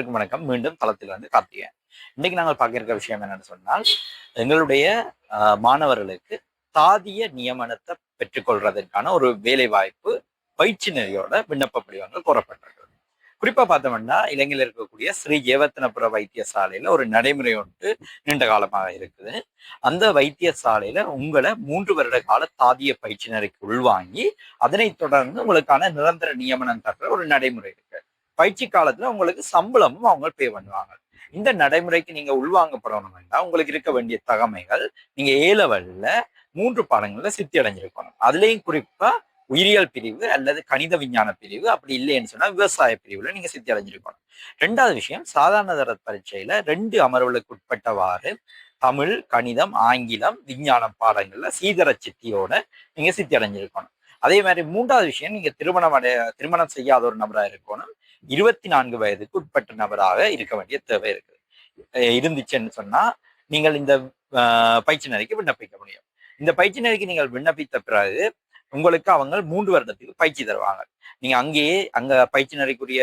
அனைவருக்கும் வணக்கம். மீண்டும் தளத்தில் வந்து கார்த்திகேயன் இன்னைக்கு நாங்கள் பார்க்க விஷயம் என்னன்னு சொன்னால் எங்களுடைய மாணவர்களுக்கு தாதிய நியமனத்தை பெற்றுக்கொள்றதற்கான ஒரு வேலை வாய்ப்பு பயிற்சி நெறியோட விண்ணப்ப படிவங்கள் கோரப்பட்டிருக்கு. குறிப்பா பார்த்தோம்னா இலங்கையில் இருக்கக்கூடிய ஸ்ரீ ஜெயவர்த்தனபுர வைத்தியசாலையில ஒரு நடைமுறை ஒன்று நீண்ட காலமாக இருக்குது. அந்த வைத்தியசாலையில உங்களை மூன்று வருட கால தாதிய பயிற்சி நெறிக்கு உள்வாங்கி அதனைத் தொடர்ந்து உங்களுக்கான நிரந்தர நியமனம் தர்ற ஒரு நடைமுறை இருக்கு. பயிற்சி காலத்துல உங்களுக்கு சம்பளமும் அவங்க பே பண்ணுவாங்க. இந்த நடைமுறைக்கு நீங்க உள்வாங்கப்படணும்னா உங்களுக்கு இருக்க வேண்டிய தகமைகள் நீங்க ஏ லெவல்ல மூன்று பாடங்கள்ல சித்தி அடைஞ்சிருக்கணும் அதுலயும் குறிப்பா உயிரியல் பிரிவு அல்லது கணித விஞ்ஞான பிரிவு அப்படி இல்லைன்னு சொன்னா விவசாய பிரிவுல நீங்க சித்தி அடைஞ்சிருக்கணும் ரெண்டாவது விஷயம் சாதாரண தர பரீட்சையில ரெண்டு அமர்வுகளுக்கு உட்பட்டவாறு தமிழ் கணிதம் ஆங்கிலம் விஞ்ஞானம் பாடங்கள்ல சீதர சித்தியோட நீங்க சித்தி அடைஞ்சிருக்கணும் அதே மாதிரி மூன்றாவது விஷயம் நீங்க திருமணம் அடைய திருமணம் செய்யாத ஒரு நபரா இருக்கணும். இருபத்தி நான்கு வயதுக்கு உட்பட்ட நபராக இருக்க வேண்டிய தேவை இருக்குது. இருந்துச்சுன்னு சொன்னா நீங்கள் இந்த ஆஹ், பயிற்சி நெறிக்கு விண்ணப்பிக்க முடியும். இந்த பயிற்சி நெறிக்கு நீங்கள் விண்ணப்பித்த பிறகு உங்களுக்கு அவங்க மூன்று வருடத்துக்கு பயிற்சி தருவாங்க. நீங்க அங்கேயே அங்க பயிற்சி நெறிக்குரிய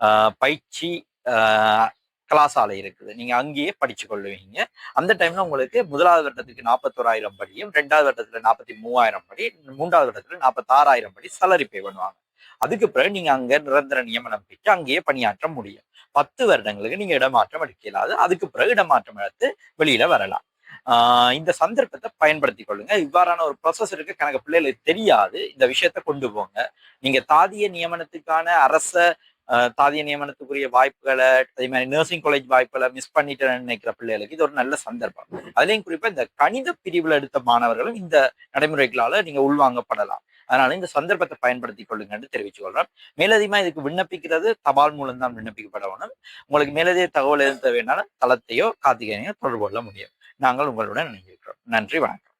ஆஹ், பயிற்சி ஆஹ், கலாசாலை இருக்குது. நீங்க அங்கேயே படிச்சு கொள்ளுவீங்க. அந்த டைம்ல உங்களுக்கு முதலாவது வருடத்துக்கு நாற்பத்தோராயிரம் படியும் ரெண்டாவது வருடத்துல நாற்பத்தி மூவாயிரம் படி மூன்றாவது வருடத்துல நாற்பத்தாறாயிரம் படி சலரி பே பண்ணுவாங்க. அதுக்கு பிறகு நீங்க அங்க நிரந்தர நியமனம் பெற்று அங்கேயே பணியாற்ற முடியும். பத்து வருடங்களுக்கு நீங்க இடமாற்றம் எடுக்க இயலாது அதுக்கு பிறகு இடமாற்றம் எடுத்து வெளியில வரலாம். ஆஹ் இந்த சந்தர்ப்பத்தை பயன்படுத்தி கொள்ளுங்க. இவ்வாறான ஒரு ப்ரொசஸ் இருக்கு. கணக்கு பிள்ளைகளுக்கு தெரியாது. இந்த விஷயத்த கொண்டு போங்க. நீங்க தாதிய நியமனத்துக்கான அரச ஆஹ் தாதிய நியமனத்துக்குரிய வாய்ப்புகளை அதே மாதிரி நர்சிங் காலேஜ் வாய்ப்புகளை மிஸ் பண்ணிட்டேன்னு நினைக்கிற பிள்ளைகளுக்கு இது ஒரு நல்ல சந்தர்ப்பம். அதுலயும் குறிப்பா இந்த கணித பிரிவுல எடுத்த மாணவர்களும் இந்த நடைமுறைகளால நீங்க உள்வாங்கப்படலாம். அதனால இந்த சந்தர்ப்பத்தை பயன்படுத்தி கொள்ளுங்கன்னு தெரிவித்துக் கொள்றேன் மேலதிகமா இதுக்கு விண்ணப்பிக்கிறது தபால் மூலம் தான் விண்ணப்பிக்கப்படணும் உங்களுக்கு மேலதிக தகவல் எதுவும் தேவைனாலும் தளத்தையோ கார்த்திகேயனையோ தொடர்பு கொள்ள முடியும். நாங்கள் உங்களுடன் நினைக்கிறோம் நன்றி வணக்கம்.